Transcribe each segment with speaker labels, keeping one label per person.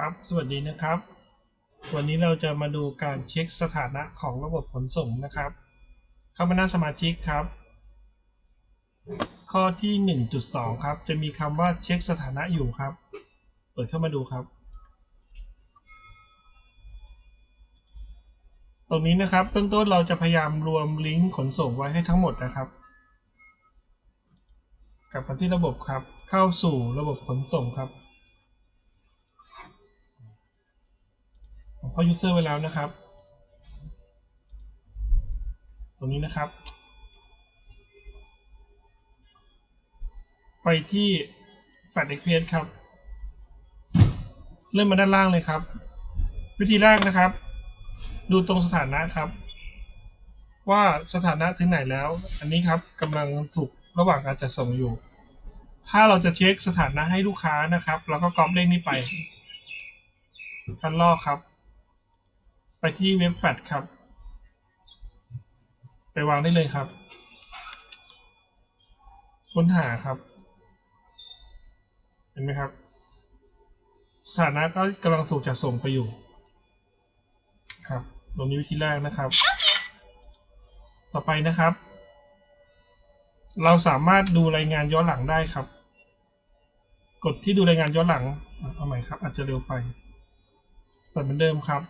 Speaker 1: ครับ สวัสดีนะครับ วันนี้เราจะมาดูการเช็คสถานะของระบบขนส่งนะครับ เข้ามาหน้าสมาชิกครับ ข้อที่ 1.2 ครับ จะมีคำว่าเช็คสถานะอยู่ครับ เปิดเข้ามาดูครับ ตรงนี้นะครับเบื้องต้นเราจะพยายามรวมลิงก์ขนส่งไว้ให้ทั้งหมดนะครับ กลับมาที่ระบบครับ เข้าสู่ระบบขนส่งครับ ผมเข้า user ไว้แล้วนะครับ ตรงนี้นะครับ ไปที่ flat Express ครับ เริ่มมาด้านล่างเลยครับ วิธีแรกนะครับ ดูตรงสถานะครับ ว่าสถานะถึงไหนแล้ว อันนี้ครับกำลังถูกระหว่างการจัดส่งอยู่ ถ้าเราจะเช็คสถานะให้ลูกค้านะครับ เราก็ก๊อปเลขนี้ไปคันลอกครับ ไปที่เว็บแฟดครับ ไปวางได้เลยครับ ค้นหาครับ เห็นไหมครับ สถานะก็กำลังถูกจัดส่งไปอยู่ ครับตรงนี้วิธีแรกนะครับ ต่อไปนะครับ เราสามารถดูรายงานย้อนหลังได้ครับ กดที่ดูรายงานย้อนหลังเอาใหม่ครับ อาจจะเร็วไปเปิดเหมือนเดิมครับ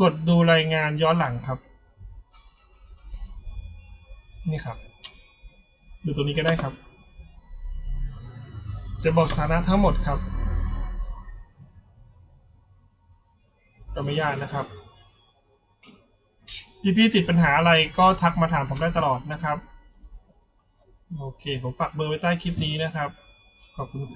Speaker 1: กดดูรายงานย้อนหลังครับ นี่ครับ ดูตัวนี้ก็ได้ครับ จะบอกสถานะทั้งหมดครับก็ไม่ยากนะครับพี่ๆติดปัญหาอะไรก็ทักมาถามผมได้ตลอดนะครับ โอเค ผมปักเบอร์ไว้ใต้คลิปนี้นะครับ ขอบคุณครับ